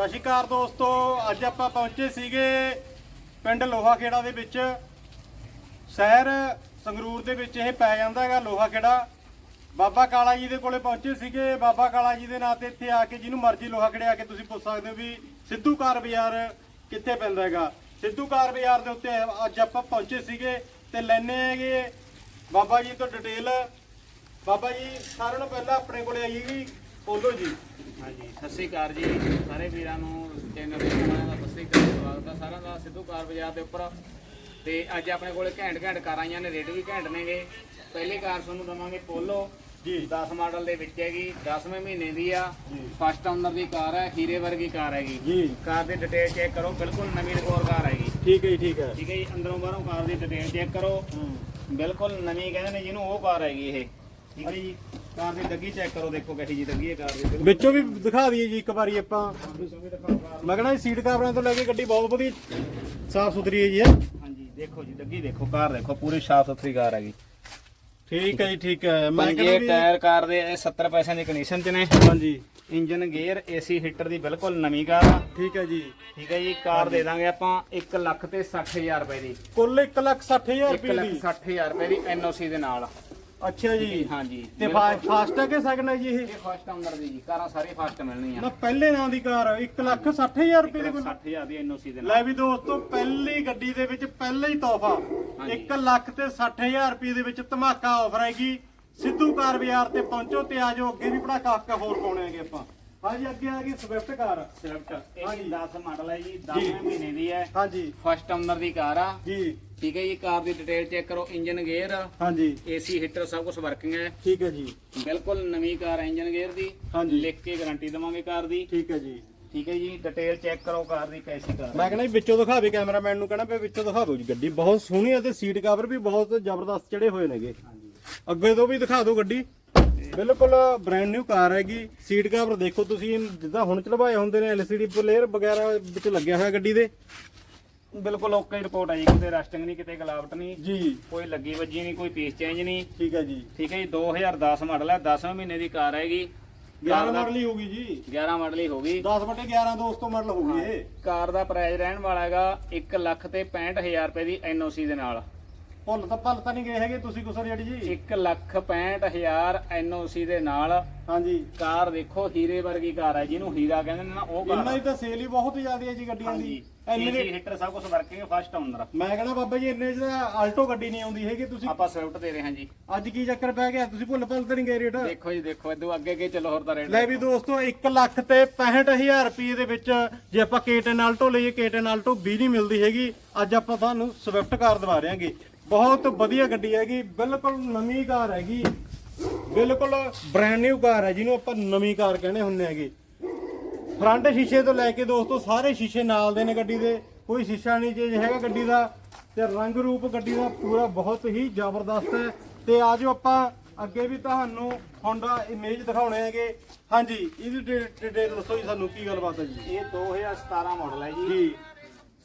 ਸਤਿ ਸ਼੍ਰੀ ਅਕਾਲ ਦੋਸਤੋ, ਅੱਜ ਆਪਾਂ ਪਹੁੰਚੇ ਸੀਗੇ ਪਿੰਡ ਲੋਹਾ ਖੇੜਾ ਦੇ ਵਿੱਚ। ਸ਼ਹਿਰ ਸੰਗਰੂਰ ਦੇ ਵਿੱਚ ਇਹ ਪੈ ਜਾਂਦਾ ਹੈਗਾ ਲੋਹਾ ਖੇੜਾ ਬਾਬਾ ਕਾਲਾ ਜੀ ਦੇ ਕੋਲੇ ਪਹੁੰਚੇ ਸੀਗੇ। ਬਾਬਾ ਕਾਲਾ ਜੀ ਦੇ ਨਾਂ ਤੇ ਇੱਥੇ ਆ ਕੇ ਜਿਹਨੂੰ ਮਰਜ਼ੀ ਲੋਹਾ ਖੇੜੇ ਆ ਕੇ ਤੁਸੀਂ ਪੁੱਛ ਸਕਦੇ ਹੋ ਵੀ ਸਿੱਧੂ ਕਾਰ ਬਾਜ਼ਾਰ ਕਿੱਥੇ ਪੈਂਦਾ ਹੈਗਾ। ਸਿੱਧੂ ਕਾਰ ਬਾਜ਼ਾਰ ਦੇ ਉੱਤੇ ਅੱਜ ਆਪਾਂ ਪਹੁੰਚੇ ਸੀਗੇ ਤੇ ਲੈਣੇ ਹੈਗੇ ਬਾਬਾ ਜੀ ਤੋਂ ਡਿਟੇਲ ਬਾਬਾ ਜੀ, ਸਾਰਿਆਂ ਨੂੰ ਪਹਿਲਾਂ ਆਪਣੇ ਕੋਲੇ ਆਈ ਬੋਲੋ ਜੀ। ਹਾਂਜੀ ਸਤਿ ਸ੍ਰੀ ਅਕਾਲ ਜੀ। ਸਾਰੇ ਵੀਰਾਂ ਨੂੰ ਚੈਨਲ ਤੇ ਸਾਰਿਆਂ ਦਾ ਸਤਿ ਸ੍ਰੀ ਅਕਾਲ ਸਵਾਗਤ ਹੈ ਸਾਰਿਆਂ ਦਾ ਸਿੱਧੂ ਕਾਰ ਬਾਜ਼ਾਰ ਦੇ ਉੱਪਰ। ਤੇ ਅੱਜ ਆਪਣੇ ਕੋਲੇ ਘੈਂਟ ਘੈਂਟ ਕਾਰਾਂ ਆਈਆਂ ਨੇ ਰੇਟ ਵੀ ਘੈਂਟ ਨੇਗੇ। ਪਹਿਲੀ ਕਾਰ ਤੁਹਾਨੂੰ ਦਵਾਂਗੇ ਪੋਲੋ। ਜੀ। 10 ਮਾਡਲ ਦੇ ਵਿੱਚ ਹੈਗੀ 10ਵੇਂ ਮਹੀਨੇ ਦੀ ਆ। ਫਸਟ ਓਨਰ ਦੀ ਕਾਰ ਹੈ ਹੀਰੇ ਵਰਗੀ ਕਾਰ ਹੈਗੀ। ਜੀ। ਕਾਰ ਦੀ ਡਿਟੇਲ ਚੈੱਕ ਕਰੋ ਬਿਲਕੁਲ ਨਵੀਂ ਰਿਕਾਰਡ ਕਾਰ ਹੈਗੀ। ਠੀਕ ਹੈ ਜੀ ਠੀਕ ਹੈ। ਠੀਕ ਹੈ ਜੀ ਅੰਦਰੋਂ ਬਾਹਰੋਂ ਕਾਰ ਦੀ ਡਿਟੇਲ ਚੈੱਕ ਕਰੋ। ਬਿਲਕੁਲ ਨਵੀਂ ਕਹਿੰਦੇ ਨੇ ਜਿਹਨੂੰ ਉਹ ਕਾਰ ਹੈਗੀ ਇਹ। ਠੀਕ ਹੈ ਜੀ। ਕਾਰ ਦੀ ਡੱਗੀ ਚੈੱਕ ਕਰੋ ਦੇਖੋ ਕਿਹੜੀ ਜੀ ਡੱਗੀ ਹੈ ਕਾਰ ਦੀ। ਵਿੱਚੋਂ ਵੀ ਦਿਖਾ ਦਈਏ ਜੀ ਇੱਕ ਵਾਰੀ ਆਪਾਂ। ਮੈਂ ਕਹਿੰਦਾ ਸੀਟ ਕਵਰਾਂ ਤੋਂ ਲੈ ਕੇ ਗੱਡੀ ਬਹੁਤ ਵਧੀਆ ਸਾਫ਼ ਸੁਥਰੀ ਹੈ ਜੀ? ਹਾਂਜੀ ਦੇਖੋ ਜੀ ਡੱਗੀ ਦੇਖੋ ਕਾਰ ਦੇਖੋ ਪੂਰੀ ਸਾਫ਼ ਸੁਥਰੀ ਕਾਰ ਹੈਗੀ। ਠੀਕ ਹੈ ਜੀ ਠੀਕ ਹੈ। ਮੈਂ ਕਹਿੰਦਾ ਵੀ ਟਾਇਰ ਕਾਰ ਦੇ ਇਹ 70 ਪੈਸਿਆਂ ਦੀ ਕੰਡੀਸ਼ਨ ਚ ਨੇ। ਹਾਂਜੀ। ਇੰਜਨ ਗੇਅਰ ਏਸੀ ਹੀਟਰ ਦੀ ਬਿਲਕੁਲ ਨਵੀਂ ਕਾਰ ਆ। ਠੀਕ ਹੈ ਜੀ। ਠੀਕ ਹੈ ਜੀ ਕਾਰ ਦੇ ਦਾਂਗੇ ਆਪਾਂ 1 ਲੱਖ ਤੇ 60000 ਰੁਪਏ ਦੀ। ਕੁੱਲ 160000 1 ਰੁਪਏ ਲੱਖ ਦੀ। 60000 ਰੁਪਏ ਦੀ ਐਨਓਸੀ ਦੇ ਨਾਲ। ਅੱਛਾ ਜੀ। ਹਾਂਜੀ। ਤੇ ਫਾਸਟ ਹੈ ਕਿ ਸੈਕਿੰਡ ਹੈ ਜੀ ਇਹ? ਇਹ ਫਸਟ ਆਉਂਦਰ ਦੀ ਜੀ। ਕਾਰਾਂ ਸਾਰੀ ਫਸਟ ਮਿਲਣੀਆਂ। ਨਾ ਪਹਿਲੇ ਨਾਂ ਦੀ ਕਾਰ 160000 ਰੁਪਏ ਦੀ ਕੁੱਲ 60000 ਦੀ ਐਨਓਸੀ ਦੇ ਲੈ ਨਾਲ ਵੀ ਦੋਸਤੋ ਪਹਿਲੀ ਗੱਡੀ ਦੇ ਵਿੱਚ ਪਹਿਲਾ ਹੀ ਤੋਹਫਾ। ਹਾਂਜੀ। 1 ਲੱਖ ਤੇ 60000 ਰੁਪਏ ਦੇ ਵਿੱਚ ਧਮਾਕਾ ਆਫਰ ਹੈਗੀ। ਸਿੱਧੂ ਕਾਰ ਬਾਜ਼ਾਰ ਤੇ ਪਹੁੰਚੋ ਤੇ ਆਜੋ ਅੱਗੇ ਵੀ ਪੜਾਕਾ ਹੋਰ ਪਾਉਣੇ ਹੈਗੇ ਆਪਾਂ। ਹਾਂਜੀ ਅੱਗੇ ਆ ਗਈ ਸਵਿਫਟ ਕਾਰ ਸਵਿਫਟ ਇਹ ਹਾਂਜੀ। ਜੀ 10 ਮਾਡਲ ਹੈ ਜੀ 10ਵੇਂ ਮਹੀਨੇ ਦੀ ਹੈ। ਹਾਂਜੀ। ਫਸਟ ਆਉਂਦਰ ਦੀ ਕਾਰ ਆ। ਜੀ। ਠੀਕ ਹੈ ਜੀ ਕਾਰ ਦੀ ਡਿਟੇਲ ਚੈੱਕ ਕਰੋ ਇੰਜਨ ਗੇਅਰ ਹਾਂਜੀ। ਏਸੀ ਹੀਟਰ ਸਭ ਕੁਝ ਵਰਕਿੰਗ ਹੈ। ਠੀਕ ਹੈ ਜੀ। ਬਿਲਕੁਲ ਨਵੀਂ ਕਾਰ ਇੰਜਨ ਗੇਅਰ ਦੀ। ਹਾਂਜੀ। ਲਿਖ ਕੇ ਗਾਰੰਟੀ ਦਵਾਂਗੇ ਕਾਰ ਦੀ। ਠੀਕ ਹੈ ਜੀ। ਠੀਕ ਹੈ ਜੀ ਡਿਟੇਲ ਚੈੱਕ ਕਰੋ ਕਾਰ ਦੀ ਕੈਸੀ ਕਾਰ ਮੈਂ ਕਹਿੰਦਾ ਵਿੱਚੋਂ ਦਿਖਾਵੇ ਕੈਮਰਾਮੈਨ ਨੂੰ ਕਹਿਣਾ ਵੀ ਵਿੱਚੋਂ ਦਿਖਾ ਦਿਓ ਜੀ ਗੱਡੀ। ਬਹੁਤ ਸੋਹਣੀ ਹੈ ਤੇ ਸੀਟ ਕਵਰ ਵੀ ਬਹੁਤ ਜ਼ਬਰਦਸਤ ਚੜੇ ਹੋਏ ਨੇਗੇ। ਅੱਗੇ ਤੋਂ ਵੀ ਦਿਖਾ ਦਿਓ ਗੱਡੀ। ਬਿਲਕੁਲ ਬ੍ਰਾਂਡ ਨਿਊ ਕਾਰ ਹੈਗੀ। ਸੀਟ ਕਵਰ ਦੇਖੋ ਤੁਸੀਂ ਜਿੱਦਾਂ ਹੁਣ ਚੜਵਾਏ ਹੁੰਦੇ ਨੇ ਐਲਸੀਡੀ ਪਲੇਅਰ ਵਗੈਰਾ ਵਿੱਚ ਲੱਗਿਆ ਹੋਇਆ ਗੱਡੀ ਦੇ। ਬਿਲਕੁਲ ਓਕੇ ਰਿਪੋਰਟ ਜੀ ਕਿਤੇ ਰਸਟਿੰਗ ਨਹੀਂ ਕਿਤੇ ਗਲਾਵਟ ਨਹੀਂ। ਜੀ। ਕੋਈ ਲੱਗੀ ਵੱਜੀ ਨਹੀਂ ਕੋਈ ਪੀਸ ਚੇਂਜ ਨਹੀਂ। ਠੀਕ ਹੈ ਜੀ। ਠੀਕ ਹੈ ਜੀ 2010 ਮਾਡਲ ਹੈ 10ਵੇਂ ਮਹੀਨੇ ਦੀ ਕਾਰ ਹੈਗੀ। 11 ਮਾਡਲ ਹੀ ਹੋਗੀ ਜੀ। 11 ਮਾਡਲ ਹੀ ਹੋਗੀ 10 ਬਟੇ 11 ਦੋਸਤੋ ਮਾਡਲ ਹੋਗੀ ਇਹ। ਕਾਰ ਦਾ ਪ੍ਰਾਈਸ ਰਹਿਣ ਵਾਲਾ ਹੈਗਾ 1 ਲੱਖ ਤੇ 65000 ਰੁਪਏ ਦੀ ਐਨਓਸੀ ਦੇ ਨਾਲ। ਭੁੱਲ ਤਾਂ ਭੱਲ ਤਾਂ ਨਹੀਂ ਗਏ ਹੈਗੇ ਤੁਸੀਂ ਕੁਸਰ ਜਿਹੜੀ ਜੀ। 1 ਲੱਖ 65000 ਐਨਓਸੀ ਦੇ ਨਾਲ ਹਾਂਜੀ। ਕਾਰ ਦੇਖੋ ਹੀਰੇ ਵਰਗੀ ਕਾਰ ਹੈ ਜਿਹਨੂੰ ਹੀਰਾ ਕਹਿੰਦੇ ਨੇ ਨਾ ਉਹ ਕਾਰ ਇੰਨਾ। ਹੀ ਤਾਂ ਸੇਲ ਹੀ ਬਹੁਤ ਜ਼ਿਆਦਾ ਹੈ ਜੀ ਗੱਡੀਆਂ ਦੀ। ਇੰਨੇ ਏਸੀ ਹੀਟਰ ਸਭ ਕੁਝ ਵਰਕਿੰਗ ਫਸਟ ਆਉਂਦਰ ਮੈਂ ਕਹਿੰਦਾ ਬਾਬਾ ਜੀ ਇੰਨੇ ਚ ਤਾਂ ਆਲਟੋ ਗੱਡੀ ਨਹੀਂ ਆਉਂਦੀ ਹੈਗੀ ਤੁਸੀਂ ਆਪਾਂ ਸਵਿਫਟ ਦੇ ਰਹੇ ਹਾਂ ਜੀ। ਅੱਜ ਕੀ ਚੱਕਰ ਪੈ ਗਿਆ? ਤੁਸੀਂ ਭੁੱਲ ਭੱਲ ਤਾਂ ਨਹੀਂ ਗਏ ਰੇਟ। ਦੇਖੋ ਜੀ ਦੇਖੋ ਇਦੋਂ ਅੱਗੇ ਅੱਗੇ ਚਲੋ ਹੋਰ ਤਾਂ ਰੇਟ ਲੈ ਵੀ ਦੋਸਤੋ 1 ਲੱਖ ਤੇ 65000 ਰੁਪਏ ਦੇ ਵਿੱਚ ਜੇ ਆਪਾਂ ਕੇਟਨ ਆਲਟੋ ਲਈਏ ਕੇਟਨ ਆਲਟੋ ਵੀ ਨਹੀਂ ਮਿਲਦੀ ਹੈਗੀ। ਅੱਜ ਆਪਾਂ ਤੁਹਾਨੂੰ ਸਵਿਫਟ ਕਾਰ ਦਵਾ ਰਹੇਗੇ ਬਹੁਤ ਵਧੀਆ ਗੱਡੀ ਹੈਗੀ ਬਿਲਕੁਲ ਨਵੀਂ ਕਾਰ ਹੈਗੀ। ਬਿਲਕੁਲ ਬ੍ਰਾਂਡ ਨਿਊ ਕਾਰ ਹੈ ਜਿਹਨੂੰ ਆਪਾਂ ਨਵੀਂ ਕਾਰ ਕਹਿੰਦੇ ਹੁੰਦੇ ਹੈਗੇ। ਫਰੰਟ ਸ਼ੀਸ਼ੇ ਤੋਂ ਲੈ ਕੇ ਦੋਸਤੋ ਸਾਰੇ ਸ਼ੀਸ਼ੇ ਨਾਲ ਦੇ ਨੇ ਗੱਡੀ ਦੇ। ਕੋਈ ਸ਼ੀਸ਼ਾ ਨਹੀਂ ਚੇਂਜ ਹੈਗਾ ਗੱਡੀ ਦਾ ਤੇ ਰੰਗ ਰੂਪ ਗੱਡੀ ਦਾ ਪੂਰਾ ਬਹੁਤ ਹੀ ਜ਼ਬਰਦਸਤ ਹੈ। ਤੇ ਆਜੋ ਆਪਾਂ ਅੱਗੇ ਵੀ ਤੁਹਾਨੂੰ Honda ਇਮੇਜ ਦਿਖਾਉਣੇ ਹੈਗੇ। ਹਾਂਜੀ ਇਹਦੀ ਡਿਟੇਲ ਦੱਸੋ ਜੀ ਸਾਨੂੰ ਕੀ ਗੱਲਬਾਤ ਹੈ ਜੀ? ਇਹ 2017 ਮਾਡਲ ਹੈ ਜੀ। ਜੀ।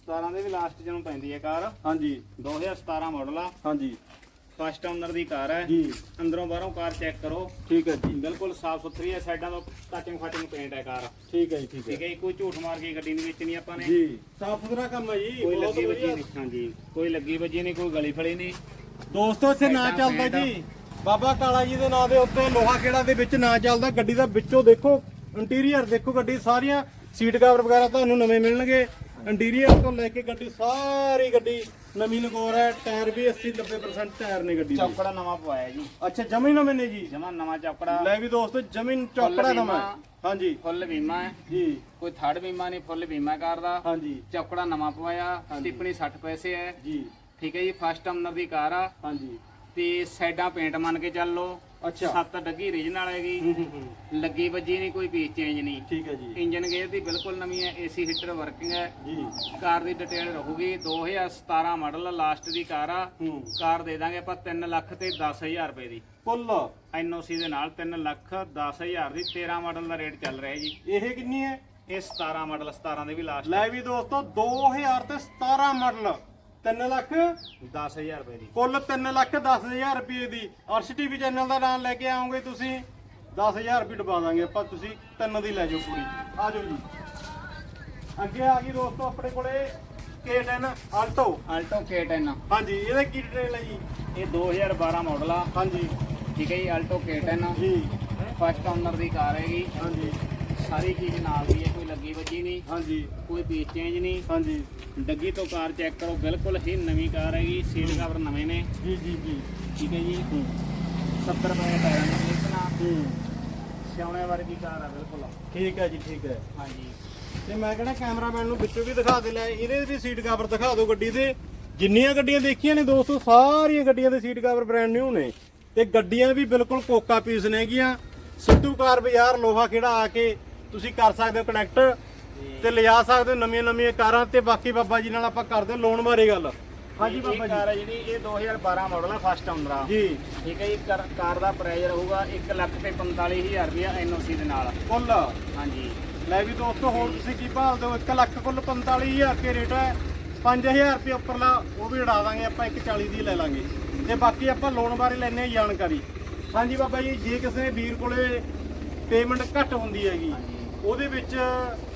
17 ਦੇ ਵੀ ਲਾਸਟ ਜਿਹਨੂੰ ਪੈਂਦੀ ਹੈ ਕਾਰ। ਹਾਂਜੀ। 2017 ਮਾਡਲ ਆ। ਹਾਂਜੀ। ਫਸਟ ਓਨਰ ਦੀ ਕਾਰ ਹੈ। ਜੀ। ਅੰਦਰੋਂ ਬਾਹਰੋਂ ਕਾਰ ਚੈੱਕ ਕਰੋ। ਠੀਕ ਹੈ ਜੀ। ਬਿਲਕੁਲ ਸਾਫ਼ ਸੁਥਰੀ ਹੈ। ਸਾਈਡਾਂ ਤੋਂ ਕਟਿੰਗ ਫਟਿੰਗ ਪੇਂਟ ਹੈ ਕਾਰ। ਠੀਕ ਹੈ ਜੀ ਠੀਕ ਠੀਕ ਹੈ ਜੀ, ਕੋਈ ਝੂਠ ਮਾਰ ਕੇ ਗੱਡੀ ਨਹੀਂ ਵੇਚਣੀ ਆਪਾਂ ਨੇ। ਜੀ। ਸਾਫ਼ ਸੁਥਰਾ ਕੰਮ ਹੈ ਜੀ। ਕੋਈ ਲੱਗੀ ਵੱਜੀ। ਨਹੀਂ। ਹਾਂਜੀ। ਕੋਈ ਲੱਗੀ ਵੱਜੀ ਨਹੀਂ ਕੋਈ ਗਲੀ ਫੜੀ ਨਹੀਂ। ਦੋਸਤੋ ਇੱਥੇ ਨਾਂ ਚੱਲਦਾ। ਜੀ। ਬਾਬਾ ਕਾਲਾ ਜੀ ਦੇ ਨਾਂ ਦੇ ਉੱਤੇ ਲੋਹਾ ਖੇੜਾ ਦੇ ਵਿੱਚ ਨਾਂ ਚੱਲਦਾ। ਗੱਡੀ ਦਾ ਵਿੱਚੋਂ ਦੇਖੋ ਇੰਟੀਰੀਅਰ ਦੇਖੋ ਗੱਡੀ ਸਾਰੀਆਂ ਸੀਟ ਕਵਰ ਵਗੈਰਾ ਤੁਹਾਨੂੰ ਨਵੇਂ ਮਿਲਣਗੇ। ਇੰਟੀਰੀਅਰ ਤੋਂ ਲੈ ਕੇ ਗੱਡੀ ਸਾਰੀ ਗੱਡੀ ਨਵੀਂ ਲਗੋਰ ਹੈ ਟਾਇਰ ਵੀ 80 90% ਟਾਇਰ ਨੇ ਗੱਡੀ ਦੇ। ਚੌਕੜਾ ਨਵਾਂ ਪਵਾਇਆ ਜੀ। ਅੱਛਾ ਜਮੀ ਨਵੇਂ ਨੇ ਜੀ? ਜਮਾ ਨਵਾਂ ਚੌਕੜਾ। ਲੈ ਵੀ ਦੋਸਤੋ ਜਮੀਨ ਚੌਕੜਾ। ਨਵਾਂ ਹਾਂਜੀ। ਫੁੱਲ ਬੀਮਾ ਹੈ। ਜੀ। ਕੋਈ ਥਰਡ ਬੀਮਾ ਨਹੀਂ ਫੁੱਲ ਬੀਮਾ ਕਾਰ ਦਾ। ਹਾਂਜੀ। ਚੌਕੜਾ ਨਵਾਂ ਪਵਾਇਆ ਟਿੱਪਣੀ 60 ਪੈਸੇ ਹੈ। ਜੀ। ਠੀਕ ਹੈ ਜੀ ਫਸਟ ਓਨਰ ਦੀ ਕਾਰ ਆ। ਹਾਂਜੀ। ਤੇ ਸਾਈਡਾਂ ਪੇਂਟ ਮੰਨ ਕੇ ਚੱਲ ਲਓ। ਅੱਛਾ। ਸੱਤ ਡੱਗੀ ਰੀਜਨਲ ਹੈਗੀ। ਲੱਗੀ ਵੱਜੀ ਨਹੀਂ ਕੋਈ ਪੀਸ ਚੇਂਜ ਨਹੀਂ ਠੀਕ ਹੈ ਜੀ। ਇੰਜਨ ਗੇਅਰ ਦੀ ਬਿਲਕੁਲ ਨਵੀਂ ਹੈ ਏਸੀ ਹੀਟਰ ਵਰਕਿੰਗ ਹੈ। ਜੀ। ਕਾਰ ਦੀ ਡਿਟੇਲ ਰਹੂਗੀ 2017 ਮਾਡਲ ਲਾਸਟ ਦੀ ਕਾਰ ਆ। ਕਾਰ ਦੇ ਦਾਂਗੇ ਆਪਾਂ 3 ਲੱਖ ਤੇ 10000 ਰੁਪਏ ਦੀ। ਕੁੱਲ ਐਨਓਸੀ ਦੇ ਨਾਲ 3 ਲੱਖ 10000 ਦੀ 13 ਮਾਡਲ ਦਾ ਰੇਟ ਚੱਲ ਰਿਹਾ ਜੀ। ਇਹ ਕਿੰਨੀ ਹੈ? ਇਹ 17 ਮਾਡਲ 17 ਦੇ ਵੀ ਲਾਸਟ ਲੈ ਵੀ ਦੋਸਤੋ 2000 ਤੇ 17 ਮਾਡਲ 3 ਲੱਖ 10000 ਰੁਪਏ ਦੀ। ਕੁੱਲ 3 ਲੱਖ 10000 ਰੁਪਏ ਦੀ। ਅਰਸ਼ ਟੀਵੀ ਚੈਨਲ ਦਾ ਨਾਮ ਲੈ ਕੇ ਆਓਗੇ ਤੁਸੀਂ 10000 ਰੁਪਏ ਡਬਾ ਦਾਂਗੇ ਆਪਾਂ ਤੁਸੀਂ ਤਿੰਨ ਦੀ ਲੈ ਜਾਓ ਪੂਰੀ। ਆ ਜਾਓ ਜੀ। ਅੱਗੇ ਆ ਗਈ ਦੋਸਤੋ ਆਪਣੇ ਕੋਲੇ K10 ਆਲਟੋ ਆਲਟੋ K10 ਹਾਂਜੀ ਇਹਦਾ ਕੀ ਡਿਟੇਲ ਹੈ ਜੀ? ਇਹ 2012 ਮਾਡਲ ਆ। ਹਾਂਜੀ। ਠੀਕ ਹੈ ਜੀ ਆਲਟੋ K10 ਜੀ। ਫਸਟ ਓਨਰ ਦੀ ਕਾਰ ਹੈਗੀ ਹਾਂਜੀ। ਸਾਰੀ ਚੀਜ਼ ਨਾਲ ਦੀ ਹੈ ਕੋਈ ਲੱਗੀ ਵੱਜੀ ਨਹੀਂ। ਹਾਂਜੀ। ਕੋਈ ਪੀਸ ਚੇਂਜ ਨਹੀਂ। ਹਾਂਜੀ। ਡੱਗੀ ਤੋਂ ਕਾਰ ਚੈੱਕ ਕਰੋ ਬਿਲਕੁਲ ਹੀ ਨਵੀਂ ਕਾਰ ਹੈਗੀ ਸੀਟ ਕਵਰ ਨਵੇਂ ਨੇ। ਜੀ ਜੀ ਜੀ। ਠੀਕ ਹੈ ਜੀ? 70 ਰੁਪਏ ਟਾਇਰ ਨੇ ਦੇਖਣਾ ਹੂੰ। ਸਿਆਉਣੇ ਵਰਗੀ ਕਾਰ ਆ ਬਿਲਕੁਲ। ਠੀਕ ਹੈ ਜੀ ਠੀਕ ਹੈ। ਹਾਂਜੀ। ਤੇ ਮੈਂ ਕਹਿੰਦਾ ਕੈਮਰਾਮੈਨ ਨੂੰ ਵਿੱਚੋਂ ਵੀ ਦਿਖਾ ਦੇ ਲੈ ਇਹਦੇ ਵੀ ਸੀਟ ਕਵਰ ਦਿਖਾ ਦਿਓ ਗੱਡੀ ਦੇ। ਜਿੰਨੀਆਂ ਗੱਡੀਆਂ ਦੇਖੀਆਂ ਨੇ ਦੋਸਤੋ ਸਾਰੀਆਂ ਗੱਡੀਆਂ ਦੇ ਸੀਟ ਕਵਰ ਬ੍ਰਾਂਡ ਨਿਊ ਨੇ। ਤੇ ਗੱਡੀਆਂ ਵੀ ਬਿਲਕੁਲ ਕੋਕਾ ਪੀਸ ਨੇਗੀਆਂ ਸਿੱਧੂ ਕਾਰ ਬਾਜ਼ਾਰ ਲੋਹਾ ਖੇੜਾ ਆ ਕੇ ਤੁਸੀਂ ਕਰ ਸਕਦੇ ਹੋ ਕਨੈਕਟ ਤੇ ਲਿਜਾ ਸਕਦੇ ਹੋ ਨਵੀਆਂ ਨਵੀਆਂ ਕਾਰਾਂ ਤੇ ਬਾਕੀ ਬਾਬਾ ਜੀ ਨਾਲ ਆਪਾਂ ਕਰਦੇ ਹਾਂ ਲੋਨ ਬਾਰੇ ਗੱਲ। ਹਾਂਜੀ ਬਾਬਾ ਕਾਰ ਜੀ ਹੈ ਜਿਹੜੀ ਇਹ 2012 ਮਾਡਲ ਆ ਫਸਟ ਓਨਰ ਆ। ਜੀ। ਠੀਕ ਹੈ ਜੀ ਕਾਰ- ਕਾਰ ਦਾ ਪ੍ਰਾਈਸ ਰਹੂਗਾ 1 ਲੱਖ ਤੇ 45000 ਰੁਪਇਆ ਐਨਓਸੀ ਦੇ ਨਾਲ। ਕੁੱਲ ਹਾਂਜੀ। ਲੈ ਵੀ ਦੋਸਤੋ ਹੋਰ ਤੁਸੀਂ ਕੀ ਭਾਲਦੇ ਹੋ 1 ਲੱਖ ਕੁੱਲ 45000 ਕੇ ਰੇਟ ਹੈ। 5000 ਰੁਪਏ ਉੱਪਰਲਾ ਉਹ ਵੀ ਉਡਾ ਦਾਂਗੇ ਆਪਾਂ 140 ਦੀ ਲੈ ਲਾਂਗੇ। ਤੇ ਬਾਕੀ ਆਪਾਂ ਲੋਨ ਬਾਰੇ ਲੈਣੇ ਆ ਜਾਣਕਾਰੀ। ਹਾਂਜੀ ਬਾਬਾ ਜੀ ਜੇ ਕਿਸੇ ਵੀਰ ਕੋਲੇ ਪੇਮੈਂਟ ਘੱਟ ਹੁੰਦੀ ਹੈਗੀ ਉਹਦੇ ਵਿੱਚ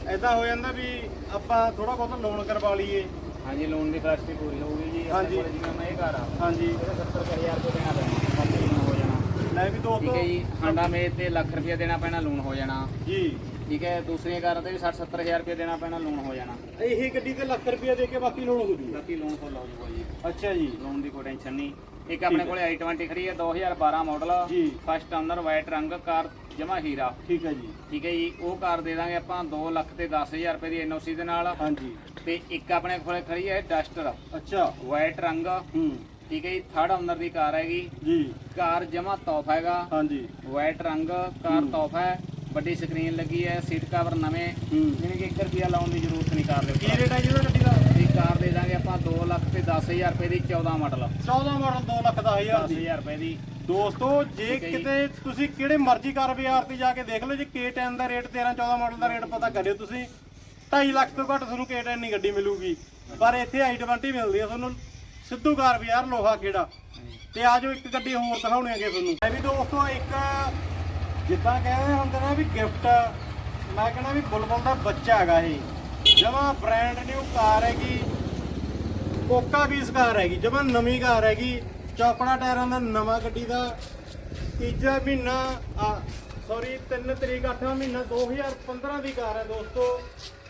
ਐਦਾਂ ਹੋ ਜਾਂਦਾ ਵੀ ਆਪਾਂ ਥੋੜਾ ਬਹੁਤ ਲੋਨ ਕਰਵਾ ਲਈਏ। ਹਾਂਜੀ ਲੋਨ ਦੀ ਫੈਸਿਲਿਟੀ ਪੂਰੀ ਹੋਊਗੀ ਜੀ। ਹਾਂਜੀ। ਕੋਲ ਜਿਵੇਂ ਮੈਂ ਇਹ ਕਾਰ ਆ ਹਾਂਜੀ। ਇਹਦਾ 70000 ਰੁਪਏ ਦੇਣਾ ਪੈਣਾ ਬਾਕੀ ਲੋਨ ਹੋ ਜਾਣਾ। ਲੈ ਵੀ ਠੀਕ ਹੈ ਜੀ ਹਾਂਡਾ ਮੇਜ ਤੇ ਲੱਖ ਰੁਪਏ ਦੇਣਾ ਪੈਣਾ ਲੋਨ ਹੋ ਜਾਣਾ। ਜੀ। ਠੀਕ ਹੈ ਦੂਸਰੀਆਂ ਕਾਰਾਂ ਤੇ ਵੀ 60 70000 ਰੁਪਏ ਦੇਣਾ ਪੈਣਾ ਲੋਨ ਹੋ ਜਾਣਾ। ਇਹ ਗੱਡੀ ਤੇ ਲੱਖ ਰੁਪਏ ਦੇ ਕੇ ਬਾਕੀ ਲੋਨ ਹੋ ਜੂਗੀ। ਬਾਕੀ ਲੋਨ ਫੁੱਲ ਹੋ ਜਾਊਗਾ ਜੀ। ਅੱਛਾ ਜੀ। ਲੋਨ ਦੀ ਕੋਈ ਟੈਨਸ਼ਨ ਨਹੀਂ। ਇੱਕ ਆਪਣੇ। ਕੋਲੇ i20 ਖੜੀ ਹੈ 2012 ਮਾਡਲ ਜੀ। ਫਸਟ ਓਨਰ ਵਾਈਟ ਰੰਗ ਕਾਰ ਜਮਾ ਹੀਰਾ। ਠੀਕ ਹੈ ਜੀ। ਠੀਕ ਹੈ ਜੀ ਉਹ ਕਾਰ ਦੇ ਦਾਂਗੇ ਆਪਾਂ 2 ਲੱਖ ਤੇ 10000 ਰੁਪਏ ਦੀ ਐਨਓਸੀ ਦੇ ਨਾਲ। ਹਾਂਜੀ। ਤੇ ਇੱਕ ਆਪਣੇ ਕੋਲੇ ਖੜੀ ਹੈ ਡਸਟਰ ਅੱਛਾ। ਵਾਈਟ ਰੰਗ। ਹੂੰ। ਠੀਕ ਹੈ ਜੀ ਥਰਡ ਓਨਰ ਦੀ ਕਾਰ ਹੈਗੀ। ਜੀ। ਕਾਰ ਜਮਾ ਤੋਹਫਾ ਹੈਗਾ। ਹਾਂਜੀ। ਵਾਈਟ ਰੰਗ ਕਾਰ। ਤੋਹਫਾ ਹੈ। ਵੱਡੀ ਸਕਰੀਨ ਲੱਗੀ ਹੈ ਸੀਟ ਕਵਰ ਨਵੇਂ। ਹੂੰ। ਜਿਵੇਂ ਕਿ 1 ਰੁਪਿਆ ਲਾਉਣ ਦੀ ਜ਼ਰੂਰਤ ਨਹੀਂ ਕਾਰ ਦੇ ਕੀ ਰੇਟ ਹੈ ਜੀ ਉਹਦਾ ਗੱਡੀ ਦਾ? ਇਹ ਕਾਰ ਦੇ ਦਾਂਗੇ ਆਪਾਂ 2 ਲੱਖ ਤੇ 10000 ਰੁਪਏ ਦੀ 14 ਮਾਡਲ 14 ਮਾਡਲ 2 ਲੱਖ ਦਾ ਹਜ਼ਾਰ ਦੀ। 10000 ਰੁਪਏ ਦੀ। ਦੋਸਤੋ ਜੇ ਹੈ। ਕਿਤੇ ਤੁਸੀਂ ਕਿਹੜੇ ਮਰਜ਼ੀ ਕਾਰ ਬਾਜ਼ਾਰ ਤੇ ਜਾ ਕੇ ਦੇਖ ਲਓ ਜੇ K10 ਦਾ ਰੇਟ 13 14 ਮਾਡਲ ਦਾ ਰੇਟ ਪਤਾ ਕਰਿਓ ਤੁਸੀਂ। 2.5 ਲੱਖ ਤੋਂ ਘੱਟ ਤੁਹਾਨੂੰ K10 ਨਹੀਂ ਗੱਡੀ ਮਿਲੂਗੀ। ਪਰ ਇੱਥੇ i20 ਮਿਲਦੀ ਆ ਤੁਹਾਨੂੰ। ਸਿੱਧੂ ਕਾਰ ਬਾਜ਼ਾਰ ਲੋਹਾ ਖੇੜਾ। ਤੇ ਆਜੋ ਇੱਕ ਗੱਡੀ ਹੋਰ ਦਿਖਾਉਣੀ ਹੈਗੇ ਤੁਹਾਨੂੰ। ਇਹ ਵੀ ਦੋਸਤੋ ਇੱਕ ਜਿੱਦਾਂ ਕਹਿੰਦੇ ਹੁੰਦੇ ਨੇ ਵੀ ਗਿਫਟ ਮੈਂ ਕਹਿੰਦਾ ਵੀ ਬੁਲਬੁਲ ਦਾ ਬੱਚਾ ਹੈਗਾ ਇਹ। ਜਮਾ ਬ੍ਰਾਂਡ ਨਿਊ ਕਾਰ ਹੈਗੀ ਕੋਕਾ ਬੀਸ ਕਾਰ ਹੈਗੀ ਜਮਾ ਨਵੀਂ ਕਾਰ ਹੈਗੀ ਚੌਕੜਾ ਟਾਇਰਾਂ ਦਾ ਨਵਾਂ ਗੱਡੀ ਦਾ ਤੀਜਾ ਮਹੀਨਾ ਆ ਸੌਰੀ 3 ਤਰੀਕ 8ਵਾਂ ਮਹੀਨਾ 2015 ਦੀ ਕਾਰ ਹੈ ਦੋਸਤੋ।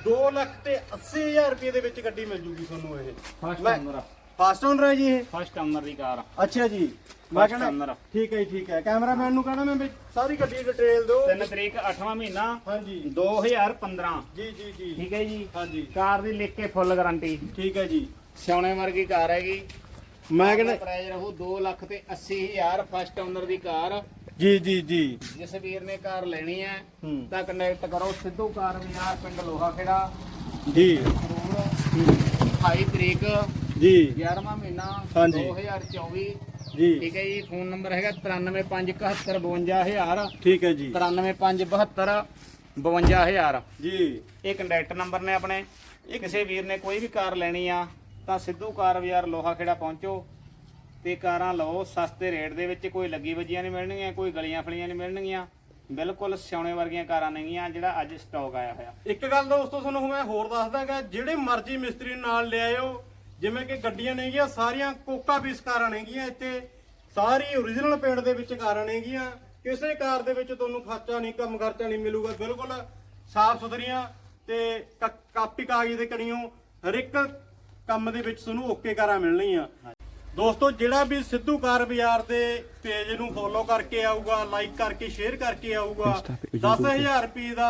2 ਲੱਖ ਤੇ 80000 ਰੁਪਏ ਦੇ ਵਿੱਚ ਗੱਡੀ ਮਿਲ ਜੂਗੀ ਤੁਹਾਨੂੰ ਇਹ। ਫਸਟ ਓਨਰ ਫਾਸਟ ਓਨਰ ਹੈ ਜੀ ਇਹ? ਫਸਟ ਓਨਰ ਦੀ ਕਾਰ ਅੱਛਾ ਜੀ। ਮੈਂ First ਕਹਿੰਦਾ। ਠੀਕ ਹੈ ਜੀ, ਠੀਕ ਹੈ। ਕੈਮਰਾਮੈਨ ਨੂੰ ਕਹਣਾ ਮੈਂ ਵੀ ਸਾਰੀ ਗੱਡੀ ਦੀ ਡਿਟੇਲ ਦਿਓ। 3 ਤਰੀਕ 8ਵਾਂ ਮਹੀਨਾ ਹਾਂਜੀ। 2015 ਜੀ ਜੀ ਜੀ। ਠੀਕ ਹੈ ਜੀ? ਹਾਂਜੀ। ਕਾਰ ਦੀ ਲਿਖ ਕੇ ਫੁੱਲ ਗਾਰੰਟੀ ਠੀਕ ਹੈ ਜੀ। ਸਿਆਉਣੇ ਵਰਗੀ ਕਾਰ ਹੈਗੀ। ਮੈਂ ਕਹਿੰਦਾ ਪ੍ਰਾਈਸ ਰਹੂ 2 ਲੱਖ ਤੇ 80000 ਫਸਟ ਓਨਰ ਦੀ ਕਾਰ। ਜੀ ਜੀ ਜੀ। ਜਿਸ ਵੀਰ ਨੇ ਕਾਰ ਲੈਣੀ ਹੈ ਹੂੰ। ਤਾਂ ਕਨੈਕਟ ਕਰੋ ਸਿੱਧੂ ਕਾਰ ਬਾਜ਼ਾਰ ਪਿੰਡ ਲੋਹਾ ਖੇੜਾ। ਜੀ। 28 ਤਰੀਕ ਜੀ। 11ਵਾਂ ਮਹੀਨਾ ਹਾਂਜੀ। 2024 ਜੀ। ਠੀਕ ਹੈ ਜੀ ਫੋਨ ਨੰਬਰ ਹੈਗਾ 935771 ਠੀਕ ਹੈ ਜੀ। 935772 52000 ਜੀ। ਇਹ ਕੰਟੈਕਟ ਨੰਬਰ ਨੇ ਆਪਣੇ। ਇਹ ਕਿਸੇ ਵੀਰ ਨੇ ਕੋਈ ਵੀ ਕਾਰ ਲੈਣੀ ਆ ਤਾਂ ਸਿੱਧੂ ਕਾਰ ਬਾਜ਼ਾਰ ਲੋਹਾ ਖੇੜਾ ਪਹੁੰਚੋ। ਤੇ ਕਾਰਾਂ ਲਓ ਸਸਤੇ ਰੇਟ ਦੇ ਵਿੱਚ ਕੋਈ ਲੱਗੀ ਵੱਜੀਆਂ ਨਹੀਂ ਮਿਲਣਗੀਆਂ ਕੋਈ ਗਲੀਆਂ ਫਲੀਆਂ ਨਹੀਂ ਮਿਲਣਗੀਆਂ। ਬਿਲਕੁਲ ਸਿਆਉਣੇ ਵਰਗੀਆਂ ਕਾਰਾਂ ਨੇਗੀਆਂ ਜਿਹੜਾ ਅੱਜ ਸਟਾਕ ਆਇਆ ਹੋਇਆ। ਇੱਕ ਗੱਲ ਦੋਸਤੋ ਤੁਹਾਨੂੰ ਮੈਂ ਹੋਰ ਦੱਸ ਦਾਂਗਾ ਜਿਹੜੇ ਮਰਜ਼ੀ ਮਿਸਤਰੀ ਨਾਲ ਲਿਆਇਓ ਜਿਵੇਂ ਕਿ ਗੱਡੀਆਂ ਨੇਗੀਆਂ ਸਾਰੀਆਂ ਕੋਕਾ ਪੀਸ ਕਾਰਾਂ ਨੇਗੀਆਂ ਇੱਥੇ। ਸਾਰੀ ਓਰੀਜਨਲ ਪੇਂਟ ਦੇ ਵਿੱਚ ਕਾਰਾਂ ਨੇਗੀਆਂ ਕਿਸੇ ਕਾਰ ਦੇ ਵਿੱਚ ਤੁਹਾਨੂੰ ਖਰਚਾ ਨਹੀਂ ਕੰਮ ਖਰਚਾ ਨਹੀਂ ਮਿਲੂਗਾ ਬਿਲਕੁਲ ਸਾਫ਼ ਸੁਥਰੀਆਂ ਤੇ ਕਾਪੀ ਕਾਗਜ਼ ਦੇ ਕਣੀਓ ਹਰ ਇੱਕ ਕੰਮ ਦੇ ਵਿੱਚ ਤੁਹਾਨੂੰ ਓਕੇ ਕਾਰਾਂ ਮਿਲਣਗੀਆਂ ਦੋਸਤੋ ਜਿਹੜਾ ਵੀ ਸਿੱਧੂ ਕਾਰ ਬਾਜ਼ਾਰ ਦੇ ਪੇਜ ਨੂੰ ਫੋਲੋ ਕਰਕੇ ਆਊਗਾ ਲਾਈਕ ਕਰਕੇ ਸ਼ੇਅਰ ਕਰਕੇ ਆਊਗਾ 10000 ਰੁਪਏ ਦਾ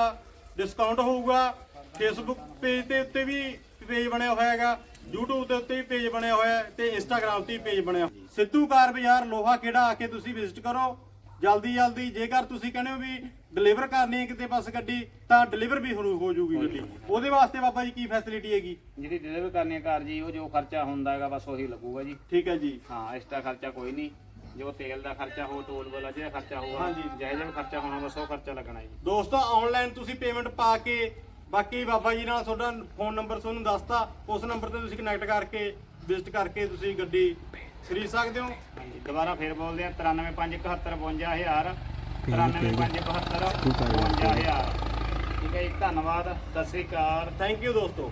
ਡਿਸਕਾਊਂਟ ਹੋਊਗਾ। ਫੇਸਬੁੱਕ ਪੇਜ ਦੇ ਉੱਤੇ ਵੀ ਪੇਜ ਬਣਿਆ ਹੋਇਆ ਹੈਗਾ। YouTube ਦੇ ਉੱਤੇ ਵੀ ਪੇਜ ਬਣਿਆ ਹੋਇਆ ਹੈ ਤੇ Instagram ਤੇ ਵੀ ਪੇਜ ਬਣਿਆ ਹੋਇਆ। ਸਿੱਧੂ ਕਾਰ ਬਾਜ਼ਾਰ ਲੋਹਾ ਖੇੜਾ ਆ ਕੇ ਤੁਸੀਂ ਵਿਜ਼ਿਟ ਕਰੋ। ਜਲਦੀ ਜਲਦੀ ਜੇਕਰ ਤੁਸੀਂ ਕਹਿੰਦੇ ਹੋ ਵੀ ਡਿਲੀਵਰ ਕਰਨੀ ਹੈ ਕਿਤੇ ਬਸ ਗੱਡੀ ਤਾਂ ਡਿਲੀਵਰ ਵੀ ਹੁਣ ਹੋ ਜਾਊਗੀ ਗੱਡੀ। ਉਹਦੇ ਵਾਸਤੇ ਬਾਬਾ ਜੀ ਕੀ ਫੈਸਿਲਿਟੀ ਹੈਗੀ? ਜਿਹੜੀ ਡਿਲੀਵਰ ਕਰਨੀ ਹੈ ਕਾਰ ਜੀ ਉਹ ਜੋ ਖਰਚਾ ਹੁੰਦਾ ਹੈਗਾ ਬਸ ਉਹੀ ਲੱਗੂਗਾ ਜੀ। ਠੀਕ ਹੈ ਜੀ। ਹਾਂ ਐਕਸਟਰਾ ਖਰਚਾ ਕੋਈ ਨਹੀਂ। ਜੋ ਤੇਲ ਦਾ ਖਰਚਾ ਹੋ ਟੋਲ ਵਾਲਾ ਜਿਹੜਾ ਖਰਚਾ ਹੋਊਗਾ ਹਾਂਜੀ। ਜਿਹੋ ਜਿਹਾ ਵੀ ਖਰਚਾ ਹੋਣਾ ਬਸ ਉਹ ਖਰਚਾ ਲੱਗਣਾ ਜੀ। ਦੋਸਤੋ ਆਨਲਾਈਨ ਤੁਸੀਂ ਪੇਮੈਂਟ ਪਾ ਕੇ ਬਾਕੀ ਬਾਬਾ ਜੀ ਨਾਲ ਤੁਹਾਡਾ ਫੋਨ ਨੰਬਰ ਤੁਹਾਨੂੰ ਦੱਸਤਾ ਉਸ ਨੰਬਰ ਤੇ ਤੁਸੀਂ ਕਨੈਕਟ ਕਰਕੇ ਵਿਜ਼ਿਟ ਕਰਕੇ ਤੁਸੀਂ ਗੱਡੀ ਖਰੀਦ ਸਕਦੇ ਹੋ। ਹਾਂਜੀ ਦੁਬਾਰਾ ਫੇਰ ਬੋਲਦੇ ਆ 93571 52000 93571 52000 ਠੀਕ ਹੈ ਜੀ ਧੰਨਵਾਦ ਸਤਿ ਸ੍ਰੀ ਅਕਾਲ। ਥੈਂਕ ਯੂ ਦੋਸਤੋ।